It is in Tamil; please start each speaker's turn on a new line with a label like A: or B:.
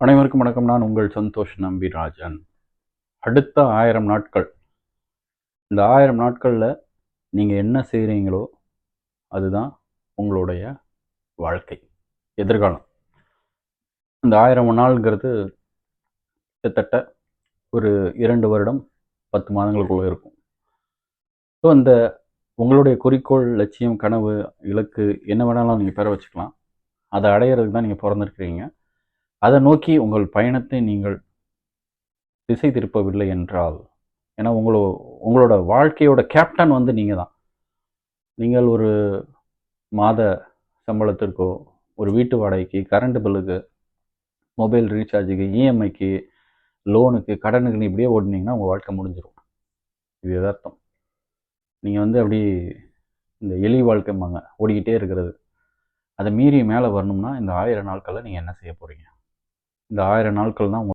A: அனைவருக்கும் வணக்கம். நான் உங்கள் சந்தோஷ் நம்பிராஜன். அடுத்த ஆயிரம் நாட்கள். இந்த ஆயிரம் நாட்களில் நீங்கள் என்ன செய்கிறீங்களோ அதுதான் உங்களுடைய வாழ்க்கை எதிர்காலம். இந்த ஆயிரம் நாள்ங்கிறது கிட்டத்தட்ட ஒரு இரண்டு வருடம் பத்து மாதங்களுக்குள்ளே இருக்கும். ஸோ இந்த உங்களுடைய குறிக்கோள் லட்சியம் கனவு இலக்கு என்ன வேணாலும் நீங்கள் பெற வச்சுக்கலாம். அதை அடையிறதுக்கு தான் நீங்கள் பிறந்திருக்கிறீங்க. அதை நோக்கி உங்கள் பயணத்தை நீங்கள் திசை திருப்பவில்லை என்றால். ஏன்னா உங்களோ உங்களோட வாழ்க்கையோட கேப்டன் வந்து நீங்கள் தான் நீங்கள் ஒரு மாத சம்பளத்திற்கோ ஒரு வீட்டு வாடகைக்கு கரண்ட் பில்லுக்கு மொபைல் ரீசார்ஜுக்கு இஎம்ஐக்கு லோனுக்கு கடனுக்குன்னு இப்படியே ஓடினீங்கன்னா உங்கள் வாழ்க்கை முடிஞ்சிடும் இது எதார்த்தம் நீங்கள் வந்து அப்படி இந்த எலி வாழ்க்கைம்பாங்க ஓடிக்கிட்டே இருக்கிறது. அதை மீறி மேலே வரணும்னா இந்த ஆயிரம் நாட்களில் நீங்கள் என்ன செய்ய போகிறீங்க இந்த ஆயிரம் நாட்கள் தான்